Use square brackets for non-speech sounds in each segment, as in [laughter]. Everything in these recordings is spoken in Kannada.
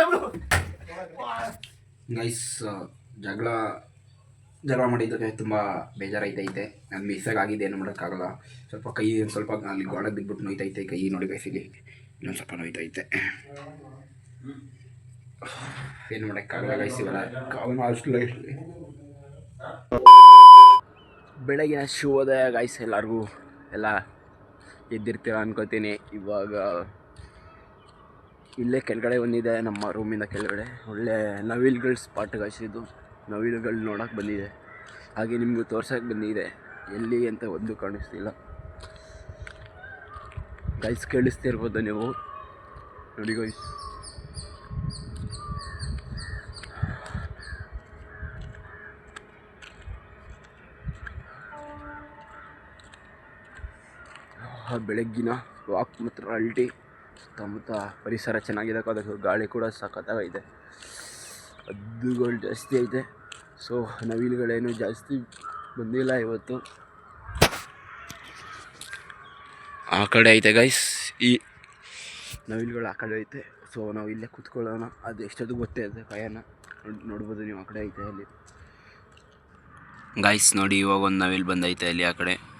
ಅಬ್ರು ಗೈಸ್ ಜಗಳ ಜಗಳ ಮಾಡಿದ್ದಕ್ಕೆ ತುಂಬ ಬೇಜಾರೈತೈತೆ ನಾನು ಮಿಸ್ಸಾಗಿ ಆಗಿದೆ ಏನು ಮಾಡೋಕ್ಕಾಗಲ್ಲ. ಸ್ವಲ್ಪ ಕೈ ಒಂದು ಸ್ವಲ್ಪ ಅಲ್ಲಿ ಗೋಡೆ ಬಿದ್ದುಬಿಟ್ಟು ನೋಯ್ತೈತೆ ಕೈ ನೋಡಿ ಕೈಸಿಲಿ ಇನ್ನೊಂದು ಸ್ವಲ್ಪ ನೋಯ್ತೈತೆ. ಏನು ಮಾಡೋಕ್ಕಾಗಲ್ಲ ಗೈಸ್ ಇವೆಲ್ಲ ಕಾವನ ಅಷ್ಟು ಬೆಳಗಿನ ಶುಭೋದಯ ಗೈಸ್ ಎಲ್ಲರಿಗೂ. ಎಲ್ಲ ಎದ್ದಿರ್ತೀರ ಅನ್ಕೋತೀನಿ. ಇವಾಗ ಇಲ್ಲೇ ಕೆಳಗಡೆ ಬಂದಿದೆ ನಮ್ಮ ರೂಮಿಂದ ಕೆಳಗಡೆ. ಒಳ್ಳೆ ನವಿಲ್ಗಳ ಸ್ಪಾಟ್ ಗೈಸ್ ಇದು. ನವಿಲುಗಳು ನೋಡೋಕೆ ಬಂದಿದೆ. ಹಾಗೆ ನಿಮಗೂ ತೋರ್ಸೋಕೆ ಬಂದಿದೆ. ಎಲ್ಲಿ ಅಂತ ಒಂದು ಕಾಣಿಸ್ತಿಲ್ಲ. ಗೈಸ್ ಕೇಳಿಸ್ತಿರ್ಬೋದು ನೀವು. ನೋಡಿ ಗೈಸ್ ಬೆಳಗ್ಗಿನ ವಾಕ್ ಮತ್ತು ಅಲ್ಟಿ. ಸುತ್ತಮುತ್ತ ಪರಿಸರ ಚೆನ್ನಾಗಿದೆ ಅದಕ್ಕೆ ಗಾಳಿ ಕೂಡ ಸಖತ್ತಾಗೈತೆ ಹದ್ದುಗಳು ಜಾಸ್ತಿ ಐತೆ. ಸೊ ನವಿಲುಗಳೇನು ಜಾಸ್ತಿ ಬಂದಿಲ್ಲ ಇವತ್ತು. ಆ ಕಡೆ ಐತೆ ಗೈಸ್ ಈ ನವಿಲುಗಳು ಆ ಕಡೆ ಐತೆ. ಸೊ ನಾವು ಇಲ್ಲೇ ಕೂತ್ಕೊಳ್ಳೋಣ. ಅದು ಎಷ್ಟೊತ್ತು ಗೊತ್ತೇ ಇದೆ ಕಾಯನ ನೋಡ್- ನೋಡ್ಬೋದು ನೀವು ಆ ಕಡೆ ಐತೆ ಅಲ್ಲಿ. ಗೈಸ್ ನೋಡಿ ಇವಾಗ ಒಂದು ನವಿಲು ಬಂದೈತೆ ಅಲ್ಲಿ ಆ ಕಡೆ.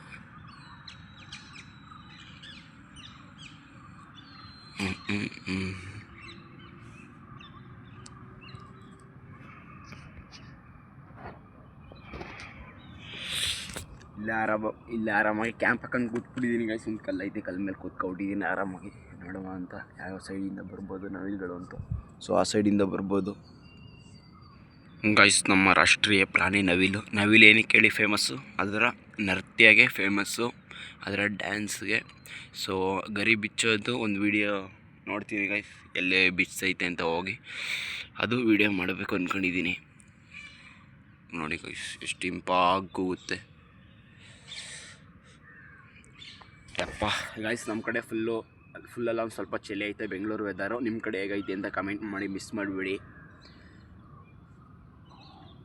ಇಲ್ಲ ಆರಾಮ, ಇಲ್ಲ ಆರಾಮಾಗಿ ಕ್ಯಾಂಪ್ ಹಾಕೊಂಡು ಕೂತ್ಬಿಟ್ಟಿದ್ದೀನಿ ಗಾಯ್ಸ್ ಒಂದು ಕಲ್ಲು ಐತೆ, ಕಲ್ಲ ಮೇಲೆ ಕೂತ್ಕೊಂಡಿದ್ದೀನಿ ಆರಾಮಾಗಿ. ನೋಡುವ ಅಂತ ಯಾವ ಸೈಡಿಂದ ಬರ್ಬೋದು ನವಿಲುಗಳು ಅಂತ. ಸೊ ಆ ಸೈಡಿಂದ ಬರ್ಬೋದು. ಗಾಯ್ಸ್ ನಮ್ಮ ರಾಷ್ಟ್ರೀಯ ಪ್ರಾಣಿ ನವಿಲು. ನವಿಲು ಏನಕ್ಕೆ ಹೇಳಿ ಫೇಮಸ್ಸು ಅದರ ನೃತ್ಯಗೆ ಫೇಮಸ್ಸು ಅದರ ಡ್ಯಾನ್ಸ್ಗೆ ಸೊ ಗರಿ ಬಿಚ್ಚೋದು ಒಂದು ವಿಡಿಯೋ ನೋಡ್ತೀನಿ ಗೈಸ್ ಎಲ್ಲೇ ಐತೆ ಅಂತ ಹೋಗಿ. ಅದು ವಿಡಿಯೋ ಮಾಡಬೇಕು ಅಂದ್ಕೊಂಡಿದ್ದೀನಿ ನೋಡಿ ಗೈಸ್ ಎಷ್ಟು ಇಂಪಾಗುತ್ತೆ. ಯಪ್ಪ ಗೈಸ್ ನಮ್ಮ ಕಡೆ ಫುಲ್ಲು ಫುಲ್ಲೆಲ್ಲ ಒಂದು ಸ್ವಲ್ಪ ಚಳಿ ಐತೆ, ಬೆಂಗಳೂರು ವೆದರು ನಿಮ್ಮ ಕಡೆ ಹೇಗೈತೆ ಅಂತ ಕಮೆಂಟ್ ಮಾಡಿ ಮಿಸ್ ಮಾಡಿಬಿಡಿ.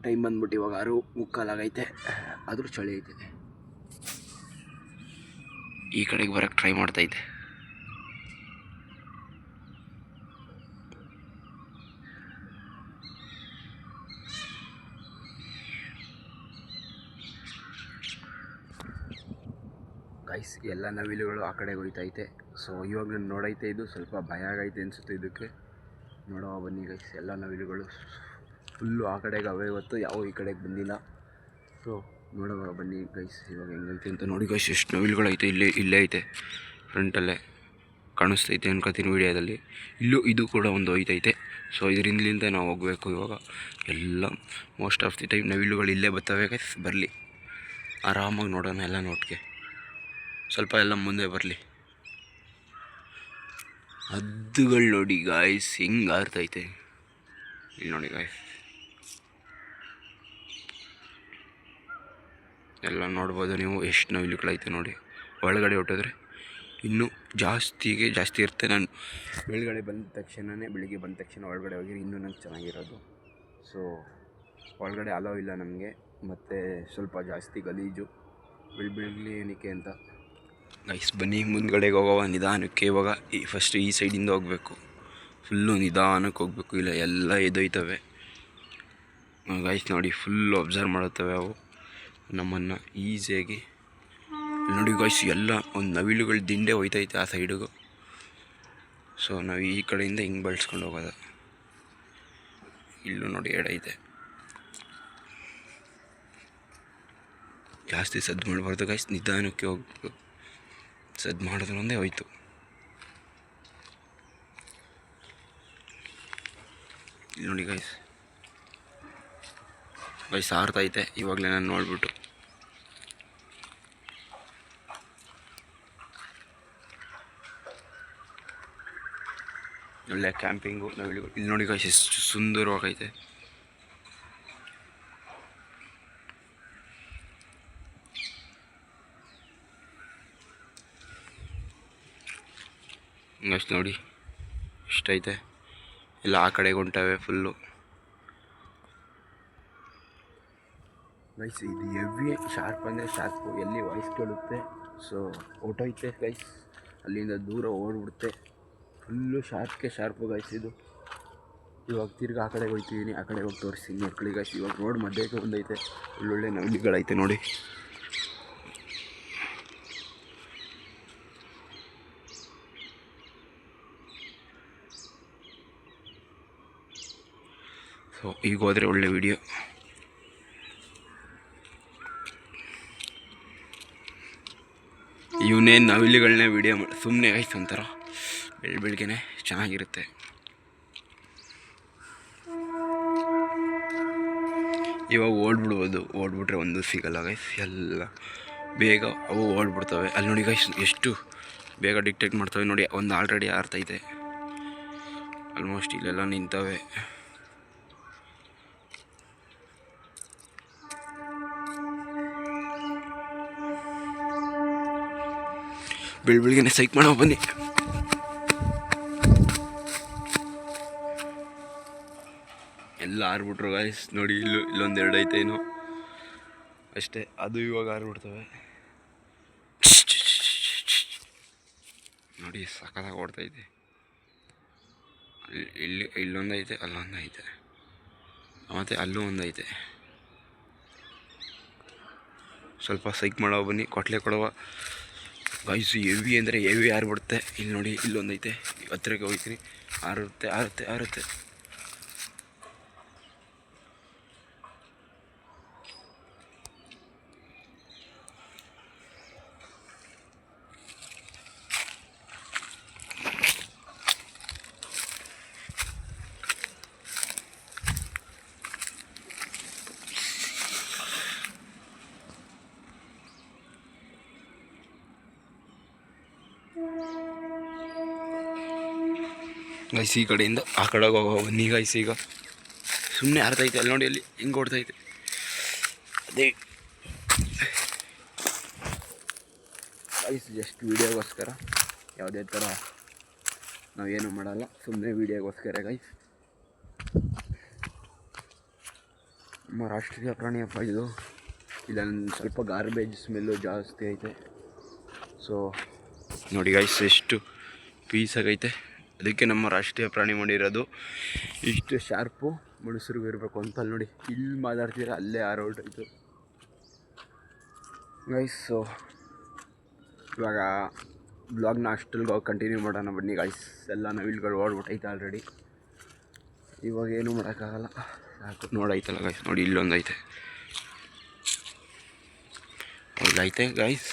ಟೈಮ್ ಬಂದ್ಬಿಟ್ಟು ಇವಾಗ ಆರು ಮುಕ್ಕಾಲಾಗೈತೆ ಆದರೂ ಚಳಿ ಐತೆ. ಈ ಕಡೆಗೆ ಬರೋಕ್ಕೆ ಟ್ರೈ ಮಾಡ್ತೈತೆ ಗೈಸ್ ಎಲ್ಲ ನವಿಲುಗಳು ಆ ಕಡೆಗೆ ಹೋಯ್ತೈತೆ. ಸೊ ಇವಾಗ ನಾನು ನೋಡೈತೆ ಇದು, ಸ್ವಲ್ಪ ಭಯ ಆಗೈತೆ ಅನಿಸುತ್ತೆ ಇದಕ್ಕೆ. ನೋಡುವ ಬನ್ನಿ ಗೈಸ್ ಎಲ್ಲ ನವಿಲುಗಳು ಫುಲ್ಲು ಆ ಕಡೆಗೆ ಅವೇ ಇವತ್ತು, ಯಾವ ಈ ಕಡೆಗೆ ಬಂದಿಲ್ಲ. ಸೊ ನೋಡುವ ಬನ್ನಿ ಗೈಸ್ ಇವಾಗ ಹೆಂಗೈತೆ ಅಂತ ನೋಡಿ ಗೈಸ್ ಎಷ್ಟು ನವಿಲುಗಳೈತೆ, ಇಲ್ಲೇ ಇಲ್ಲೇ ಐತೆ. ಫ್ರಂಟಲ್ಲೇ ಕಾಣಿಸ್ತೈತೆ ಅನ್ಕೋತೀನಿ ವೀಡಿಯೋದಲ್ಲಿ. ಇಲ್ಲೂ ಇದು ಕೂಡ ಒಂದು ಹೋಯ್ತೈತೆ. ಸೊ ಇದರಿಂದಲಿಂದ ನಾವು ಹೋಗಬೇಕು ಇವಾಗ. ಎಲ್ಲ ಮೋಸ್ಟ್ ಆಫ್ ದಿ ಟೈಮ್ ನವಿಲುಗಳು ಇಲ್ಲೇ ಬರ್ತವೆ ಗೈಸ್ ಬರಲಿ. ಆರಾಮಾಗಿ ನೋಡೋಣ ಎಲ್ಲ ನೋಟ್ಗೆ. ಸ್ವಲ್ಪ ಎಲ್ಲ ಮುಂದೆ ಬರಲಿ. ಹದ್ದುಗಳು ನೋಡಿ ಗಾಯ್ಸ್ ಹಿಂಗೆ ಆರ್ತೈತೆ ಇಲ್ಲಿ ನೋಡಿ ಗಾಯ್ಸ್ ಎಲ್ಲ ನೋಡ್ಬೋದು ನೀವು, ಎಷ್ಟು ನವಿಲುಗಳೈತೆ ನೋಡಿ. ಒಳಗಡೆ ಹೊಟ್ಟಿದ್ರೆ ಇನ್ನೂ ಜಾಸ್ತಿಗೆ ಜಾಸ್ತಿ ಇರುತ್ತೆ. ನಾನು ಬೆಳಗಡೆ ಬಂದ ತಕ್ಷಣವೇ ಬೆಳಿಗ್ಗೆ ಬಂದ ತಕ್ಷಣ ಒಳಗಡೆ ಹೋಗಿ ಇನ್ನೂ ನಂಗೆ ಚೆನ್ನಾಗಿರೋದು. ಸೊ ಒಳಗಡೆ ಅಲೋ ಇಲ್ಲ ನಮಗೆ. ಮತ್ತು ಸ್ವಲ್ಪ ಜಾಸ್ತಿ ಗಲೀಜು. ಬೆಳ್ ಏನಕ್ಕೆ ಅಂತ. ಗೈಸ್ ಬನ್ನಿ, ಮುಂದ್ಗಡೆಗೆ ಹೋಗೋವ ನಿಧಾನಕ್ಕೆ ಇವಾಗ ಈ ಫಸ್ಟ್ ಈ ಸೈಡಿಂದ ಹೋಗಬೇಕು. ಫುಲ್ಲು ನಿಧಾನಕ್ಕೆ ಹೋಗಬೇಕು. ಇಲ್ಲ, ಎಲ್ಲ ಎದೊಯ್ತವೆ. ಗೈಸ್ ನೋಡಿ ಫುಲ್ಲು ಅಬ್ಸರ್ವ್ ಮಾಡುತ್ತವೆ ಅವು. ನಮ್ಮನ್ನು ಈಸಿಯಾಗಿ. ನೋಡಿ ಗೈಸ್ ಎಲ್ಲ ಒಂದು ನವಿಲುಗಳು ದಿಂಡೆ ಹೋಯ್ತೈತೆ ಆ ಸೈಡಿಗೂ ಸೊ ನಾವು ಈ ಕಡೆಯಿಂದ ಹಿಂಗೆ ಬಳಸ್ಕೊಂಡು ಹೋಗೋದು. ಇಲ್ಲೂ ನೋಡಿ ಎಡೈತೆ ಜಾಸ್ತಿ ಸದ್ದು ಮಾಡಬಾರ್ದು ಗೈಸ್ ನಿಧಾನಕ್ಕೆ ಹೋಗ್ಬೇಕು. ಸದ್ದು ಮಾಡಿದ್ರು ಒಂದೇ ಹೋಯ್ತು. ನೋಡಿ ಗೈಸ್ ಗೈಸ್ ಆರ್ತೈತೆ ಇವಾಗಲೇ ನಾನು ನೋಡಿಬಿಟ್ಟು. ಒಳ್ಳೆ ಕ್ಯಾಂಪಿಂಗು ನಾವು ಇಲ್ಲಿ ನೋಡಿ ಗೈಸ್ ಎಷ್ಟು ಸುಂದರವಾಗೈತೆ. ಅಷ್ಟು ನೋಡಿ, ಇಷ್ಟೈತೆ. ಎಲ್ಲ ಆ ಕಡೆಗೆ ಹೊಂಟವೆ ಫುಲ್ಲು ಗೈಸ್ ಇದು ಹೆವಿ ಶಾರ್ಪ್ ಅಂದರೆ ಶಾರ್ಪು ಎಲ್ಲಿ ವಾಯ್ಸ್ ಕೇಳುತ್ತೆ? ಸೊ ಹೊಟ್ಟೋಯ್ತೆ ಗೈಸ್ ಅಲ್ಲಿಂದ ದೂರ ಓಡ್ಬಿಡುತ್ತೆ. ಫುಲ್ಲು ಶಾರ್ಪ್ಗೆ ಶಾರ್ಪು ಗೈಸ್ ಇದು. ಇವಾಗ ತಿರ್ಗಿ ಆ ಕಡೆ ಹೋಗ್ತಿದ್ದೀನಿ ಆ ಕಡೆ ಹೋಗಿ ತೋರಿಸ್ತೀನಿ ಮಕ್ಕಳಿಗೆ ಗೈಸ್ ಇವಾಗ ರೋಡ್ ಮಧ್ಯಕ್ಕೆ ಒಂದೈತೆ. ಒಳ್ಳೊಳ್ಳೆ ನವಿಲಿಗಳೈತೆ ನೋಡಿ. ಸೊ ಈಗ ಹೋದರೆ ಒಳ್ಳೆ ವಿಡಿಯೋ ಇವನೇ ನವಿಲುಗಳನ್ನೇ ವಿಡಿಯೋ ಮಾಡಿ ಸುಮ್ಮನೆ ಆಯ್ತು ಒಂಥರ. ಬೆಳ್ ಬೆಳಗ್ಗೆನೆ ಚೆನ್ನಾಗಿರುತ್ತೆ. ಇವಾಗ ಓಡ್ಬಿಡ್ಬೋದು. ಓಡ್ಬಿಟ್ರೆ ಒಂದು ಸಿಗಲ್ಲ ಗೈಸ್ ಎಲ್ಲ ಬೇಗ ಅವು ಓಡ್ಬಿಡ್ತವೆ. ಅಲ್ಲಿ ನೋಡಿ ಗೈಸ್ ಎಷ್ಟು ಬೇಗ ಡಿಕ್ಟೇಟ್ ಮಾಡ್ತವೆ. ನೋಡಿ, ಒಂದು ಆಲ್ರೆಡಿ ಆರ್ತೈತೆ ಆಲ್ಮೋಸ್ಟ್ ಇಲ್ಲೆಲ್ಲ ನಿಂತವೆ. ಬೆಳ ಬೆಳಿಗ್ಗೆನೆ ಸೈಕ್ ಮಾಡೋ ಬನ್ನಿ. ಎಲ್ಲ ಆರ್ಬಿಟ್ರು ಗಾಯ್ಸ್ ನೋಡಿ, ಇಲ್ಲೂ ಇಲ್ಲೊಂದು ಎರಡು ಐತೆ ಏನು ಅಷ್ಟೇ, ಅದು ಇವಾಗ ಆರ್ಬಿಡ್ತವೆ. ನೋಡಿ, ಸಖತ್ತಾಗಿ ಓಡ್ತೈತೆ ಇಲ್ಲಿ ಇಲ್ಲಿ, ಇಲ್ಲೊಂದು ಐತೆ, ಅಲ್ಲೊಂದು ಐತೆ. ಮತ್ತು ಅಲ್ಲೂ ಒಂದೈತೆ ಸ್ವಲ್ಪ ಸೈಕ್ ಮಾಡೋ ಬನ್ನಿ, ಕೊಟ್ಲೆ ಕೊಡುವ. ಗಾಯ್ಸು ಹೆವಿ ಅಂದರೆ ಹೆವಿ ಆರ್ಬಿಡುತ್ತೆ ಇಲ್ಲಿ ನೋಡಿ ಇಲ್ಲೊಂದೈತೆ. ಹತ್ತಿರಕ್ಕೆ ಹೋಗ್ತೀನಿ. ಆರುತ್ತೆ ಆರುತ್ತೆ ಆರುತ್ತೆ ಗೈಸ್ ಈ ಕಡೆಯಿಂದ, ಆ ಕಡೆಗೆ ಹೋಗೋ ಬನ್ನಿ ಗೈಸ್ ಈಗ. ಸುಮ್ಮನೆ ಹರ್ತೈತೆ ಅಲ್ಲಿ ನೋಡಿ, ಅಲ್ಲಿ ಹಿಂಗೆ ಓಡ್ತೈತೆ. ಅದೇ. ಗೈಸ್ ಜಸ್ಟ್ ವೀಡಿಯೋಗೋಸ್ಕರ ಯಾವುದೇ ಥರ ನಾವೇನು ಮಾಡಲ್ಲ ಸುಮ್ಮನೆ ವೀಡಿಯೋಗೋಸ್ಕರ ಗೈಸ್ ನಮ್ಮ ರಾಷ್ಟ್ರೀಯ ಪ್ರಾಣಿಯಪ್ಪ ಇದು. ಇಲ್ಲ ಸ್ವಲ್ಪ ಗಾರ್ಬೇಜ್ ಸ್ಮೆಲ್ಲು ಜಾಸ್ತಿ ಐತೆ. ಸೊ ನೋಡಿ ಗೈಸ್ ಎಷ್ಟು ಪೀಸಾಗೈತೆ ಅದಕ್ಕೆ ನಮ್ಮ ರಾಷ್ಟ್ರೀಯ ಪ್ರಾಣಿ ಮಾಡಿರೋದು ಇಷ್ಟು ಶಾರ್ಪು ಮನುಷ್ಯರಿಗೂ ಇರಬೇಕು ಅಂತ ಅಲ್ಲಿ ನೋಡಿ. ಇಲ್ಲಿ ಮಾತಾಡ್ತೀರ? ಅಲ್ಲೇ ಆರೋಟಾಯ್ತು ಗೈಸ್ ಸೊ ಇವಾಗ ಬ್ಲಾಗ್ನ ಅಷ್ಟಲ್ಗೆ ಕಂಟಿನ್ಯೂ ಮಾಡೋಣ ಬನ್ನಿ ಗೈಸ್ ಎಲ್ಲ ನವಿಲ್ಗಳು ಓಡ್ಬಿಟ್ಟೈತೆ ಆಲ್ರೆಡಿ ಇವಾಗ ಏನೂ ಮಾಡೋಕ್ಕಾಗಲ್ಲ. ಸಾಕು. ನೋಡೈತಲ್ಲ ಗೈಸ್ ನೋಡಿ ಇಲ್ಲೊಂದು ಐತೆ ಗೈಸ್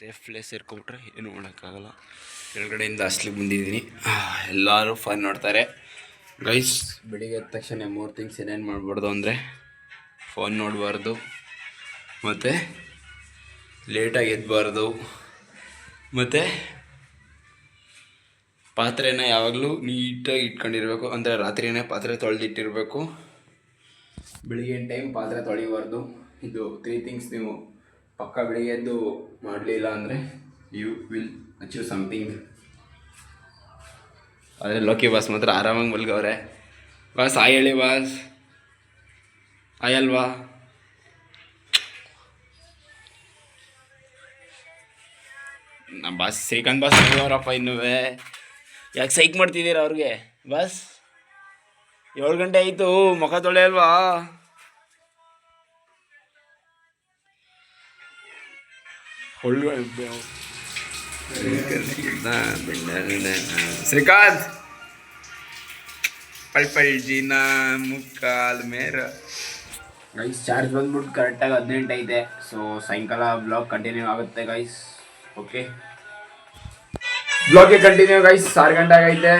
ಸೇಫ್ ಪ್ಲೇಸ್ ಸೇರ್ಕೊಬಿಟ್ರೆ ಏನು ಮಾಡೋಕ್ಕಾಗಲ್ಲ. ಕೆಳಗಡೆಯಿಂದ ಅಸ್ಲಿಗೆ ಬಂದಿದ್ದೀನಿ. ಎಲ್ಲರೂ ಫನ್ ನೋಡ್ತಾರೆ. ಗೈಸ್ ಬೆಳಿಗ್ಗೆ ಎದ್ದ ತಕ್ಷಣ ಮೂರು ಥಿಂಗ್ಸ್ ಏನೇನು ಮಾಡಬಾರ್ದು ಅಂದರೆ ಫೋನ್ ನೋಡಬಾರ್ದು. ಮತ್ತು ಲೇಟಾಗಿ ಎದ್ದಬಾರ್ದು ಮತ್ತು ಪಾತ್ರೆನ ಯಾವಾಗಲೂ ನೀಟಾಗಿ ಇಟ್ಕೊಂಡಿರಬೇಕು. ಅಂದರೆ ರಾತ್ರಿಯೇ ಪಾತ್ರೆ ತೊಳೆದಿಟ್ಟಿರಬೇಕು. ಬೆಳಿಗ್ಗೆ ಟೈಮ್ ಪಾತ್ರೆ ತೊಳಿಬಾರ್ದು. ಇದು ತ್ರೀ ಥಿಂಗ್ಸ್ ನೀವು ಪಕ್ಕ ಬೆಳಿಗ್ಗೆ ಎದ್ದು ಮಾಡಲಿಲ್ಲ ಅಂದರೆ ಯು ವಿಲ್ ಅಚೀವ್ ಸಮಥಿಂಗ್ ಅದೇ ಲೋಕಿ ಬಾಸ್ ಮಾತ್ರ ಆರಾಮಾಗಿ ಮಲ್ಗವ್ರೆ ಬಾಸ್ ಆಯ್ ಹೇಳಿ ಬಾಸ್. ಆಯಲ್ವಾ ನಮ್ಮ ಬಾಸ್, ಶ್ರೀಕಾಂತ್ ಬಾಸ್ ಅವರಪ್ಪ ಇನ್ನೂ ಯಾಕೆ ಸೈಕ್ ಮಾಡ್ತಿದ್ದೀರಾ ಅವ್ರಿಗೆ? ಬಾಸ್? ಏಳು ಗಂಟೆ ಆಯಿತು, ಮುಖ ತೊಳೆ ಶ್ರೀಕಾಂತ್ ಪಳ್ ಪಳ್ ಜೀನ ಮುಕ್ಕಾಲ್ ಮೇರ ಗೈಸ್ ಚಾರ್ಜ್ ಬಂದ್ಬಿಟ್ಟು ಕರೆಕ್ಟಾಗಿ ಹದಿನೆಂಟು ಐತೆ. ಸೊ ಸಾಯಂಕಾಲ ಬ್ಲಾಗ್ ಕಂಟಿನ್ಯೂ ಆಗುತ್ತೆ ಗೈಸ್ ಓಕೆ ಬ್ಲಾಗ್ಗೆ ಕಂಟಿನ್ಯೂ ಗೈಸ್ ಆರು ಗಂಟೆ ಆಗೈತೆ.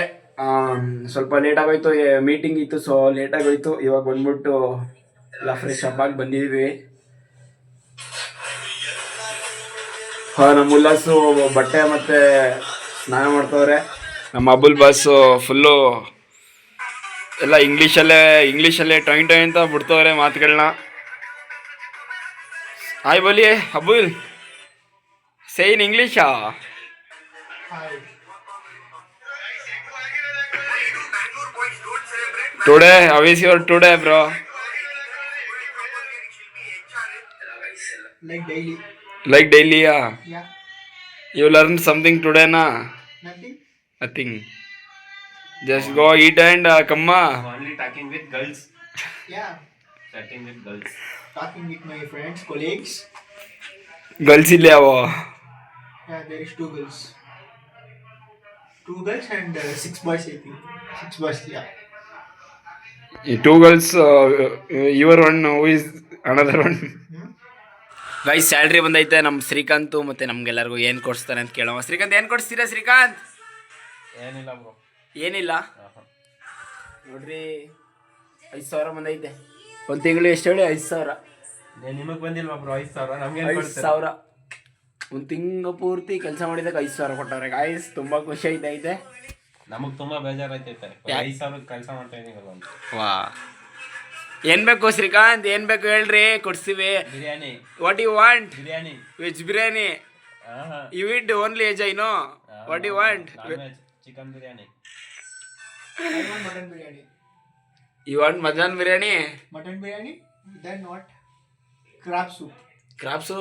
ಸ್ವಲ್ಪ ಲೇಟ್ ಆಗೋಯ್ತು ಮೀಟಿಂಗ್ ಇತ್ತು ಸೊ ಲೇಟ್ ಆಗೋಯ್ತು. ಇವಾಗ ಬಂದ್ಬಿಟ್ಟು ಎಲ್ಲ ಫ್ರೆಶ್ ಅಪ್ ಆಗಿ ಬಂದಿದ್ದೀವಿ. ನಮ್ಮ ಉಲ್ಲಾಸು ಬಟ್ಟೆ ಮತ್ತೆ ಸ್ನಾನ ಮಾಡ್ತವ್ರೆ. ನಮ್ಮ ಅಬುಲ್ ಬಾಸ್ ಫುಲ್ಲು ಎಲ್ಲ ಇಂಗ್ಲಿಷ್ ಇಂಗ್ಲೀಷಲ್ಲೇ ಟೈಮ್ ಟೈಮ್ ಅಂತ ಬಿಡ್ತವ್ರೆ ಮಾತುಗಳನ್ನ ಹಾಯ್ ಬೋಲಿ ಅಬುಲ್ ಸೇನ್ ಇನ್ ಇಂಗ್ಲೀಷಾ today ಅವಿಸ್ is your today bro Like daily. Like Yeah. You learned something today, na? Nothing. go eat and ಕಮ್ಮ Only talking with girls. Yeah. Chatting with girls. Talking with my friends, colleagues. Girls ಇಲ್ಲಿ ಅವ Yeah, there is two girls. Two girls and uh, six boys, I think. Six boys, yeah. Two girls your one who is another one Hmm? Guys salary ಬಂದೈತೆ. ನಮ್ಮ ಶ್ರೀಕಾಂತು ಮತ್ತೆ ನಮ್ಗೆಲ್ಲರಿಗೂ ಏನು ಕೊಡಿಸ್ತಾನೆ ಅಂತ ಕೇಳೋವ ಶ್ರೀಕಾಂತ್ ಏನು ಕೊಡಿಸ್ತೀರಾ ಶ್ರೀಕಾಂತ್? ಏನಿಲ್ಲ ಬ್ರೋ. ಏನಿಲ್ಲ? ನೋಡ್ರಿ ಐದು ಸಾವಿರ ಬಂದೈತೆ. ಒಂದು ತಿಂಗಳು ಎಷ್ಟು ಹೇಳಿ? ಐದು ಸಾವಿರ. ನಿಮಗೆ ಬಂದಿಲ್ವಾ ಬ್ರೋ ಐದು ಸಾವಿರ? ನಮ್ಗೆ ಐದು ಸಾವಿರ. ಒಂದು ತಿಂಗಳು ಪೂರ್ತಿ ಕೆಲಸ ಮಾಡಿದಾಗ ಐದು ಸಾವಿರ ಕೊಟ್ಟವ್ರೆ ಗಾಯ್ಸ್ ತುಂಬ ಖುಷಿ ಐತೈತೆ ನಮಗೆ ತುಂಬಾ ಬೇಜಾರ್ ಆಯ್ತೈತೆ ಐದ್ ಸಾವಿರ ಕೆಲಸ ಮಾಡ್ತಾ ಇದೀವಲ್ಲ ಅಂತ. ವಾ. ಏನು ಬೇಕು ಶ್ರೀಕಾಂತ್? ಏನ್ ಬೇಕು ಹೇಳ್ರಿ ಕೊಡ್ಸಿವಿ. Biryani. What you want biryani. Veg biryani? You it only as I know what you want chicken biryani mutton biryani. You want mutton biryani. Mutton biryani, then what? Soup soup. Crabs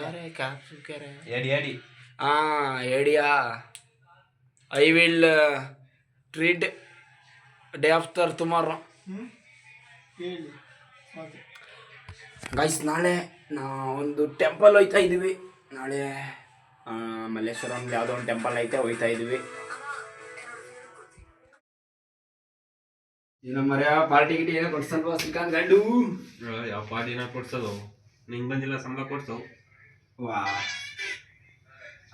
ಯಾರೇ ಕ್ರಾಪ್ಸು ಕ್ಯಾರೆ ಎಡಿ ಎಡಿ ಆ ಏಡಿಯಾ. I will treat day after tomorrow guys ನಾಳೆ ನಾ ಒಂದು ಟೆಂಪಲ್ ಹೋಯ್ತಾ ಇದ್ದೀವಿ. ನಾಳೆ ಮಲ್ಲೇಶ್ವರ ಮಲ್ಲೇಶ್ವರಂ ಯಾವುದೋ ಒಂದು ಟೆಂಪಲ್ ಐತೆ ಹೋಯ್ತಾ ಇದ್ದೀವಿ. ಏನೋ ಮರ ಪಾರ್ಟಿ ಗಿಟಿ ಏನೋ ಕೊಡ್ಸಲ್ವ ಶ್ರೀಕಾಂತ್ ಗಂಡು? ಯಾವ ಪಾರ್ಟಿನ ಕೊಡ್ಸೋದು? ನಿಂಗೆ ಬಂದಿಲ್ಲ ಸಂಬಳ ಕೊಡ್ಸೋ. ವಾ.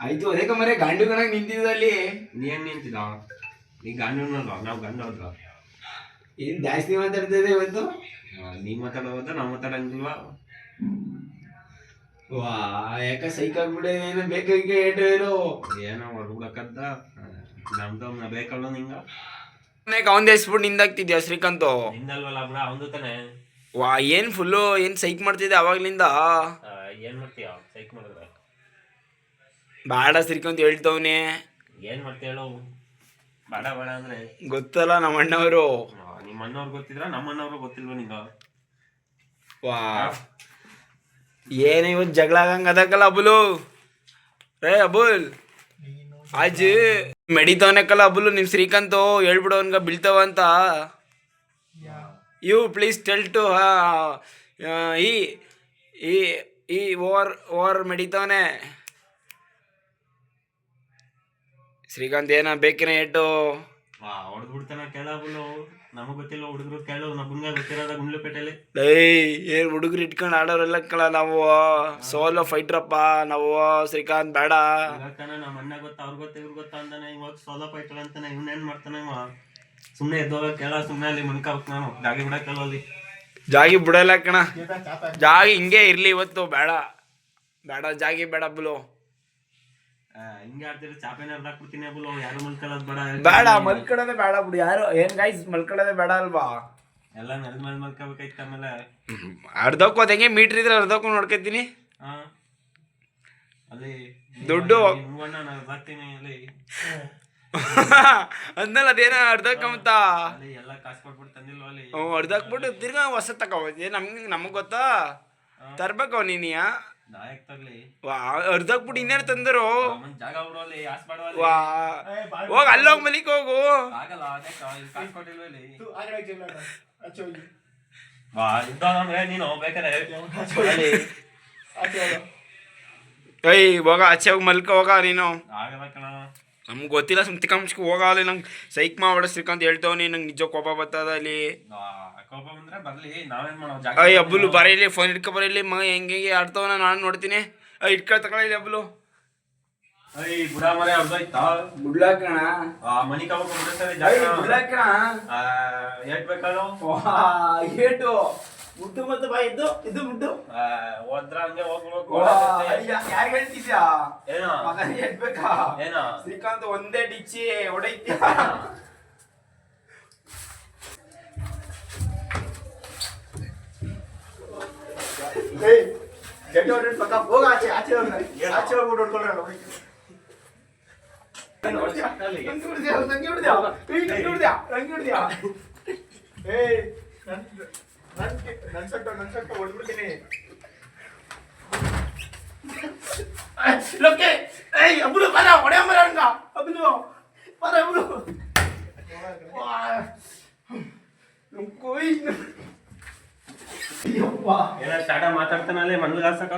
ಆಯ್ತು ಅದೇ ಮರೆ ಗಂಡು ಕಣಕ್ ನಿಂತಿದ್ದಲ್ಲಿ ನೀ ನಿಂತಿದ್ದ? ನೀ ಗಂಡು ನಾವು ಗಂಡು ಹೋದ್ರ ಏನ್ ಜಾಸ್ತಿ ಮಾತಾಡ್ತಿದೆ ಇವತ್ತು? ನೀ ನಮ್ಮ ನಾವು ಮಾತಾಡಂಗಿಲ್ವಾ ವಾ ಯಾಕ ಸೈಕಾಗ್ಬಿಟ್ಟೆ ಏನು ಬೇಕಾಗಿ ಏಟು ಏನೋ ಏನೋ ಹೊಡ್ಬಿಡಕದ್ದ ನಮ್ದು ಬೇಕಲ್ಲ ನಿಂಗ? ಅವನ್ ದೇಸ್ಬಿಟ್ಟು ನಿಂದಾಗ್ತಿದ್ಯಾ ಶ್ರೀಕಾಂತ್? ನಿಂದಲ್ವಲ್ಲ ಬಿಡ ಅವಂದು ತಾನೆ. ವಾ ಏನ್ ಫುಲ್ಲು ಏನ್ ಸೈಕ್ ಮಾಡ್ತಿದ್ದೆ ಅವಾಗ್ಲಿಂದ? ಬಾಡ ಏನ್ ಮಾಡ್ತೀಯ? ಸೈಕ್ ಮಾಡಿದ್ರೆ? ಬೇಡ ಶ್ರೀಕಾಂತ್ ಹೇಳ್ತವ್ನೆ ಏನ್ ಮಾಡ್ತೀಯ ಹೇಳು. ಬೇಡ ಬೇಡ ಅಂದ್ರೆ? ಗೊತ್ತಲ್ಲ ನಮ್ಮ ಅಣ್ಣವರು ನಿಮ್ಮ ಅಣ್ಣವ್ರು ಗೊತ್ತಿದ್ರ? ನಮ್ಮ ಅಣ್ಣವ್ರು ಗೊತ್ತಿಲ್ವ ನಿಂಗ ವಾ. ಏನ್ ಇವತ್ತು ಜಗಳ ಆಗಂಗ ಅದಕ್ಕಲ್ಲ ಅಬುಲು. ಏ ಅಬುಲ್. ಆಜ್ ಮೆಡಿತವನಕ್ಕಲ್ಲ ಅಬುಲು ನಿಮ್ ಶ್ರೀಕಾಂತ್ ಹೇಳ್ಬಿಡು ಅವನ್ಗ ಬೀಳ್ತಾವ ಅಂತ. ಯು ಪ್ಲೀಸ್ ಟೆಲ್ ಟು ಈ ಈ ಈ ಓವರ್ ಓವರ್ ಮೆಡಿತವನೆ. ಶ್ರೀಕಾಂತ್ ಏನ ಬೇಕಿನ ಏಟು ಹೊಡೆದ್ಬಿಡ್ತಾನ ಕೇಳಬಲ್ಲ ನಮಗ್ ಗೊತ್ತಿಲ್ಲ ಹುಡುಗರು ಕೇಳು ನಮ್ಗ ಗೊತ್ತಿರೋದ ಗುಂಡ್ಲುಪೇಟೆಲಿ? ಏಯ್ ಏನ್ ಹುಡುಗರು ಇಟ್ಕೊಂಡು ಆಡೋರೆಲ್ಲ ಕಳ ನಾವು ಸೋಲೋ ಫೈಟ್ರಪ್ಪ ನಾವು ಶ್ರೀಕಾಂತ್ ಬೇಡ. ಕಣ ನಮ್ಮ ಅಣ್ಣ ಗೊತ್ತ ಅವ್ರ ಗೊತ್ತ ಇವ್ರ ಗೊತ್ತ ಅಂತಾನೆ ಇವಾಗ ಸೋಲೋ ಫೈಟರ್ ಅಂತಾನೆ ಇವ್ನೇನ್ ಮಾಡ್ತಾನೆ ಇವ? ಸುಮ್ನೆ ಎದ್ದೋಗ ಕೇಳ ಸುಮ್ನೆ ಅಲ್ಲಿ ಮುನ್ಕಾಬೇಕು ನಾನು. ಜಾಗಿ ಬಿಡ ಅಲ್ಲಿ ಜಾಗಿ ಬಿಡಲ್ಲ ಕಣ. ಜಾಗಿ ಹಿಂಗೆ ಇರ್ಲಿ ಇವತ್ತು ಬೇಡ. ಬೇಡ ಜಾಗಿ ಬೇಡ ಬುಲು ಹಿಂಗೆ ಆಡ್ತಿದ್ರೆ ಚಾಪೆನ ಅರ್ಧಾಕ್ಬಿಡ್ತೀನಿ ಬುಲು ಯಾರು ಮುನ್ಕಲದ್ ಬೇಡ ಮಲ್ಕೊಳ್ಳೋದೇ ಬೇಡ ಬಿಡು ಯಾರು ಏನ್ ಗೈಸ್ ಮಲ್ಕೊಳ್ಳೋದೇ ಬೇಡ ಅಲ್ವಾ? ಎಲ್ಲ ನೆಲದ ಮೇಲೆ ಮಲ್ಕೋಬೇಕಾಯ್ತು ಆಮೇಲೆ. ಅರ್ಧಕ್ಕೂ ಹೆಂಗೆ ಮೀಟ್ರ್ ಇದ್ರೆ ಅರ್ಧಕ್ಕೂ ನೋಡ್ಕೊತೀನಿ. ಅಲ್ಲಿ ದುಡ್ಡು. [laughs] ಅಂದ್ಮೇಲೆ ಅದೇನ ಅರ್ಧಕ್ಕಂತ ಅಲ್ಲಿ ಎಲ್ಲ ಕಾಸು ಕೊಟ್ಬಿಟ್ಟು ತಂದಿಲ್ವ ಅಲ್ಲಿ? ಹ್ಞೂ ಅರ್ಧಕ್ಬಿಟ್ಟು ತಿರ್ಗಾ ಹೊಸ ತಗೋಬೋದು ನಮ್ಗೆ ನಮಗೆ ಗೊತ್ತಾ? ತರ್ಬೇಕು ನೀನಿಯ ನಾಯಕ್ ಬಿಟ್ಟು ಇನ್ನೇನು ತಂದರು? ಹೋಗ ಜಾಗ ಬಿಡು ಆಸ್ ಮಾಡುವ ವಾ ಹೋಗ್ ಅಲ್ಲೋಗಿ ಮಲಿಕ್ ಹೋಗು. ಏಯ್ ಹೋಗ ಆಚೆ ಹೋಗಿ ಮಲ್ಕ ಹೋಗ ನೀನು. ಆಗಲ್ಲ ಗೊತ್ತಿಲ್ಲ ನಮ್ಗೆ ಗೊತ್ತಿಲ್ಲ ಹೋಗ ಅಲ್ಲಿ ನಂಗೆ ಸೈಕ್ ಮಾಡಿ ಶ್ರೀಕಾಂತ್ ನೀನು ನಂಗೆ ನಿಜ ಕೋಪ ಬರ್ತದ ಅಲ್ಲಿ. ಆ, ಕೋಪ ಬಂದ್ರೆ ಬರ್ಲಿ ನಾವೇನ್ ಮಾಡೋ ಜಾಗ ಅಯ್ಯ ಅಬ್ಬುಲು ಬರೀಲಿ ಫೋನ್ ಇಟ್ಕೊ ಬರೀಲಿ ಮಗ ಹೆಂಗೆ ಹೆಂಗೆ ಆಡ್ತಾವನ ನಾನು ನೋಡ್ತೀನಿ. ಅಯ್ಯ ಇಟ್ಕೊ ತಗೊಳ್ಳಿ ಅಬ್ಬುಲು. ಅಯ್ಯ ಬುಡ ಮರೆ ಅರ್ಧೋಯ್ತಾ? ಬುಡ್ಲಾಕಣ. ಆ ಮನಿ ಕವಾಗ ಬಿಡ್ತಾರೆ ಜಾಗ ಬುಡ್ಲಾಕಣ. ಆ, ಏಟ್ ಬೇಕಲ್ಲ? ಏಟು. ಮುಟ್ಟು ಮತ್ತು ಬಾಯಿ ಇದ್ದು ಇದು ಮುಟ್ಟು. ಆ, ಹೋದ್ರ ಹಂಗೆ ಹೋಗ್ಬಿಡ್ಬೇಕು. ಯಾರು ಹೇಳ್ತಿದ್ಯಾ? ಏನೋ? ಮಗನ ಹೇಳ್ಬೇಕಾ ಏನೋ? ಶ್ರೀಕಾಂತ್ ಒಂದೇ ಡಿಚ್ಚಿ ಹೊಡೈತ್ಯಾ? ಲೋಕೆ ಏಯ್ ಅಬ್ರು ಬರ ಹೊಡೆ ಮರ ಹಂಗ ಅಬ್ರು ಬರ ಅಬ್ರು ಕೊಯ್ ಯಪ್ಪ ಏನೋ ಸ್ಟಾರ್ಟ ಮಾತಾಡ್ತಾನಲ್ಲೇ ಮನ್ಲಿಗೆ ಹಾಸಕ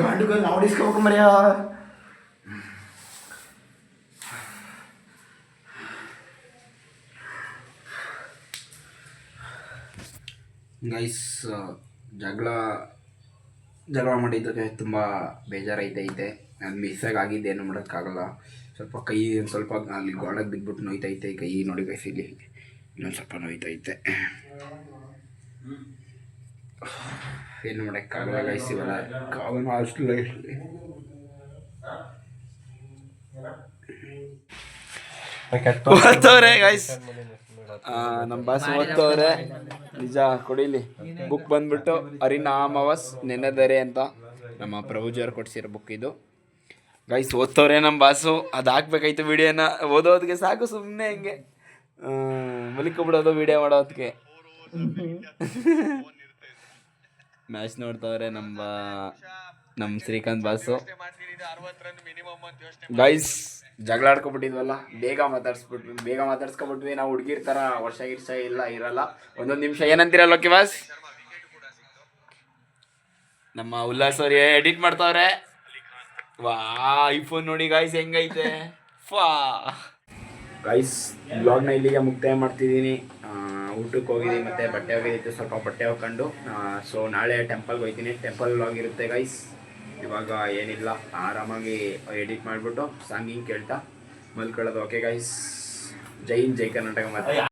ಗಾಂಡುಗಳು ನಾವು ಹೊಡಿಸ್ಕೋಬೇಕು ಮರ್ಯಾ. ಗೈಸ್ ಜಗಳ ಜಗಳ ಮಾಡಿದ್ದಕ್ಕೆ ತುಂಬ ಬೇಜಾರೈತೈತೆ ನಾನು ಮಿಸ್ಸಾಗಿ ಆಗಿದ್ದೆ ಏನು ಮಾಡೋಕ್ಕಾಗಲ್ಲ. ಸ್ವಲ್ಪ ಕೈ ಒಂದು ಸ್ವಲ್ಪ ಅಲ್ಲಿ ಗೋಡಕ್ಕೆ ಬಿದ್ದುಬಿಟ್ಟು ನೋಯ್ತೈತೆ ಕೈ ನೋಡಿ ಗೈಸ್ ಇಲ್ಲಿ. ಇನ್ನೊಂದು ಸ್ವಲ್ಪ ನೋಯ್ತೈತೆ ಏನು ಮಾಡೋಕ್ಕಾಗಲ್ಲ ಗೈಸ್ ಇವೆಲ್ಲ ಕಾವನ ಅಷ್ಟು ಲೈಫ್ಲಿ ಓದ್ತವ್ರೆ ಗೈಸ್ ನಮ್ಮ ಬಾಸ್ ಓದ್ತವ್ರೆ ನಿಜ ಕೊಡಿಲಿ. ಬುಕ್ ಬಂದ್ಬಿಟ್ಟು ಹರಿನಾಮವಸ್ ನೆನೆದರೆ ಅಂತ ನಮ್ಮ ಪ್ರಭುಜಿಯವ್ರು ಕೊಡ್ಸಿರೋ ಬುಕ್ ಇದು. ಗೈಸ್ ಓದ್ತವ್ರೆ ನಮ್ಮ ಬಾಸು. ಅದು ಹಾಕ್ಬೇಕಾಯ್ತು ವಿಡಿಯೋನ. ಓದೋದಕ್ಕೆ ಸಾಕು ಸುಮ್ಮನೆ ಹಿಂಗೆ. ಮಲಿಕೊಬಿಡೋದು ವಿಡಿಯೋ ಮಾಡೋದಕ್ಕೆ ಮ್ಯಾಚ್ ನೋಡ್ತಾವ್ರೆ ನಮ್ಮ ನಮ್ಮ ಶ್ರೀಕಾಂತ್ ಬಾಸು. ಗೈಸ್ ಜಗಳ ಆಡ್ಕೊಬಿಟ್ಟಿದ್ವಲ್ಲ, ಬೇಗ ಮಾತಾಡ್ಸ್ಬಿಟ್ವಿ, ಬೇಗ ಮಾತಾಡ್ಸ್ಕೊಬಿಟ್ವಿ. ನಾವು ಹುಡುಗಿರ್ ಥರ ವರ್ಷ ಗಿರ್ಷ ಇಲ್ಲ, ಇರಲ್ಲ. ಒಂದೊಂದು ನಿಮಿಷ ಏನಂತೀರಲ್ಲ ಓಕೆ ಬಾಸ್? ನಮ್ಮ ಉಲ್ಲಾಸ್ ಅವ್ರಿ ಎಡಿಟ್ ಮಾಡ್ತಾವ್ರೆ. ವಾ ಐಫೋನ್ ನೋಡಿ ಗಾಯ್ಸ್ ಹೆಂಗೈತೆ. ಫಾ. ಗೈಸ್ ಬ್ಲಾಗ್ನ ಇಲ್ಲಿಗೆ ಮುಕ್ತಾಯ ಮಾಡ್ತಿದ್ದೀನಿ. ಊಟಕ್ಕೆ ಹೋಗಿದ್ದೀನಿ, ಮತ್ತೆ ಬಟ್ಟೆ ಹೋಗಿದ್ದಿತ್ತು ಸ್ವಲ್ಪ ಬಟ್ಟೆ ಹಾಕ್ಕೊಂಡು ಸೊ ನಾಳೆ ಟೆಂಪಲ್ಗೆ ಹೋಗ್ತೀನಿ. ಟೆಂಪಲ್ ಬ್ಲಾಗ್ ಇರುತ್ತೆ ಗೈಸ್ ಇವಾಗ ಏನಿಲ್ಲ, ಆರಾಮಾಗಿ ಎಡಿಟ್ ಮಾಡಿಬಿಟ್ಟು ಸಾಂಗಿಂಗ್ ಕೇಳ್ತಾ ಮಲ್ಕೊಳ್ಳೋದು. ಓಕೆ ಗೈಸ್ ಜೈ ಹಿಂದ್, ಜೈ ಕರ್ನಾಟಕ ಮತ್ತೆ